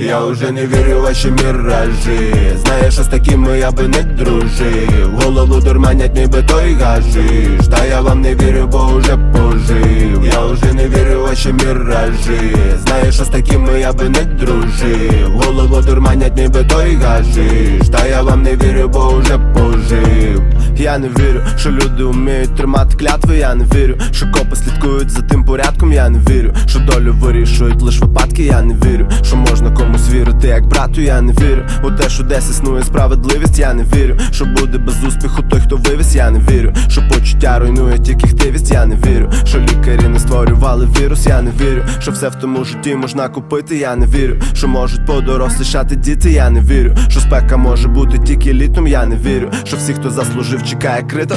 Я уже не вірю в ваші міражі Знаєш, що з такими я би не дружив Голову дурманять ніби той гажиш Та я вам не вірю, бо уже пожив Я уже не вірю в ваші міражі Знаєш, що з такими я би не дружив Голову дурманять ніби той гажиш Та я вам не вірю, бо уже пожив я не вірю, що люди вміють тримати клятви, я не вірю, що копи слідкують за тим порядком, я не вірю, що долю вирішують лиш випадки, я не вірю, що можна комусь вірити, як брату, я не вірю. У те, що десь існує справедливість, я не вірю, що буде без успіху той, хто вивіз, я не вірю, що почуття руйнує тільки хтивість, я не вірю, що лікарі не створювали вірус, я не вірю, що все в тому житті можна купити, я не вірю, що можуть подорослішати діти, я не вірю, що спека може бути тільки літом, я не вірю, що всі, хто заслужив, чекає крито.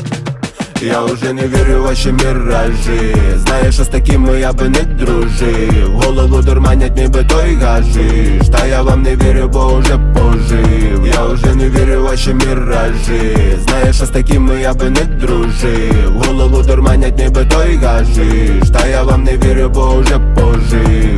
Я уже не вірю ваші міражі. Знаєш, що з такими я би не дружив. Голову дурманять ніби той гажиш. Та я вам не вірю, бо уже пожив. Я уже не вірю в ваші міражі. Знаєш, що з такими я би не дружив. Голову дурманять ніби той гажиш. Та я вам не вірю, бо уже пожив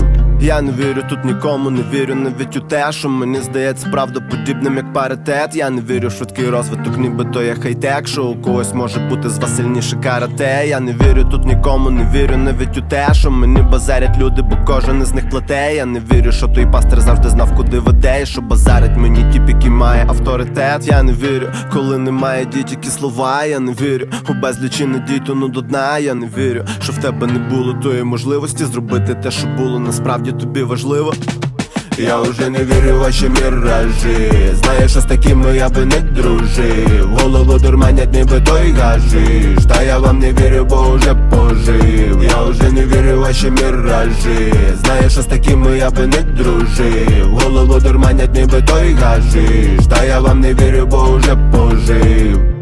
я не вірю тут нікому, не вірю навіть у те, що мені здається правдоподібним як паритет. Я не вірю в швидкий розвиток, ніби то є хай-тек, що у когось може бути з вас сильніше карате. Я не вірю тут нікому, не вірю навіть у те, що мені базарять люди, бо кожен із них плате. Я не вірю, що той пастир завжди знав, куди веде, і що базарить мені тіп, який має авторитет. Я не вірю, коли немає дій, тільки слова. Я не вірю у безлічі надій, тону до дна. Я не вірю, що в тебе не було тої можливості зробити те, що було насправді тобі важливо. Я уже не вірю в ваші міражі. Знаєш, що з такими я би не дружив. Голову дурманять ніби той гажиш Та я вам не вірю, бо уже пожив. Я уже не вірю в ваші міражі. Знаєш, що з такими я би не дружив. Голову дурманять ніби той гажиш Та я вам не вірю, бо уже пожив